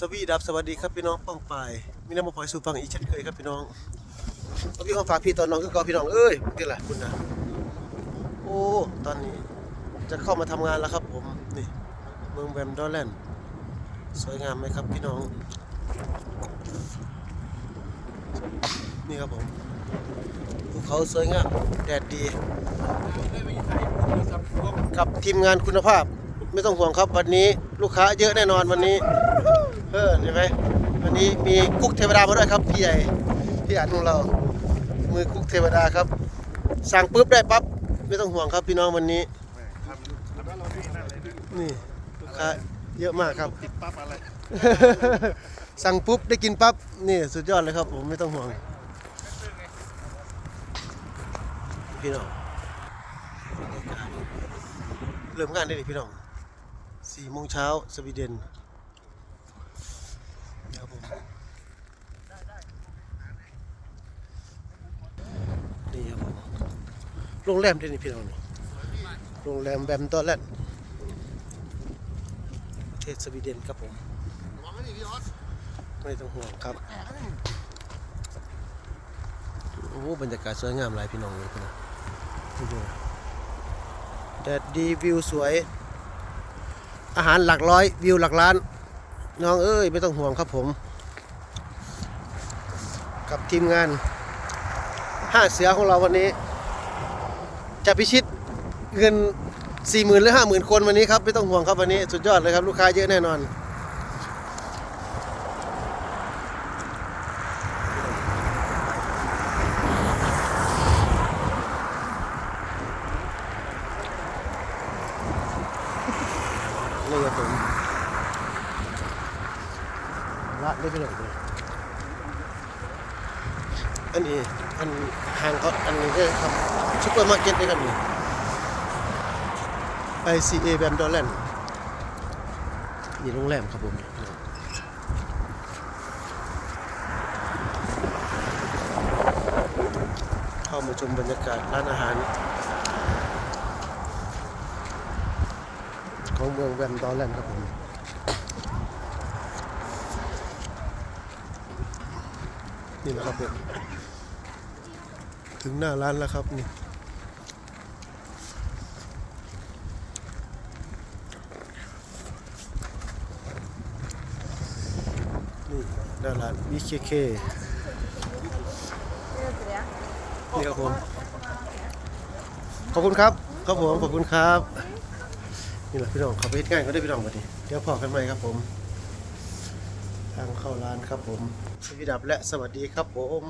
สวีดับสวัสดีครับพี่น้องป้องปายมีน้ำมาพลอยสู่ฟังอีกเช่นเคยครับพี่น้องเอาพี่ของฝากพี่ตอนน้องก็กอพี่น้องเอ้ยนี่แหละคุณนะโอ้ตอนนี้จะเข้ามาทำงานแล้วครับ ผมนี่เมืองแวมดอลแลนด์สวยงามไหมครับพี่น้อง นี่ครับผมภูเขาสวยงามแดดดีกับทีมงานคุณภาพ ไม่ต้องห่วงครับวันนี้ลูกค้าเยอะแน่นอนวันนี้ เออเห็นไหมวันนี้มีกุ๊กเทวดามาด้วยครับพี่ใหญ่พี่อันของเรา มือกุ๊กเทวดาครับ สั่งปุ๊บได้ปั๊บไม่ต้องห่วงครับพี่น้องวันนี้นี่ลูกค้าเยอะมากครับติดปั๊บอะไรสั่งปุ๊บได้กินปั๊บนี่สุดยอดเลยครับ ผมไม่ต้องห่วงพี่น้องเริ่มงานได้เลยพี่น้องสี่โมงเช้าสวีเดน ครับผมนี่ครับผมโรงแรมได้นี่พี่น้องนี่โรงแรมแบมตอแลนด์ประเทศสวีเดนครับผมมองให้ดีพี่ออสไม่ต้องห่วงครับโอ้บรรยากาศสวยงามหลายพี่น้องเลยพี่น้องดูแดดดีวิวสวย อาหารหลักร้อยวิวหลักล้าน น้องเอ้ยไม่ต้องห่วงครับผม กับทีมงานห้าเสือของเราวันนี้ จะพิชิตเงินสี่หมื่นหรือห้าหมื่นคนวันนี้ครับ ไม่ต้องห่วงครับวันนี้ สุดยอดเลยครับ ลูกค้าเยอะแน่นอน นี่ครับผม ละได้ไปหน่อยเลยอันนี้อันห่างเขาอันนี้ก็ครับซุปเปอร์มาร์เก็ตด้วยกันนี่ ICA แบมดอลแลนด์นี่โรงแรมครับผมเข้ามาชมบรรยากาศร้านอาหาร ของเมืองแวมดอลแลนด์ครับผม นี่นะครับผมถึงหน้าร้านแล้วครับนี่นี่หน้าร้าน BKK นี่ครับผม ขอบคุณครับ ครับผม ขอบคุณครับ นี่แหละพี่น้องเขาไปเฮ็ดงานก็ได้พี่น้องมาดิเดี๋ยวพอกันใหม่ครับผม เข้าร้านครับผมสวัสดีดับและสวัสดีครับผม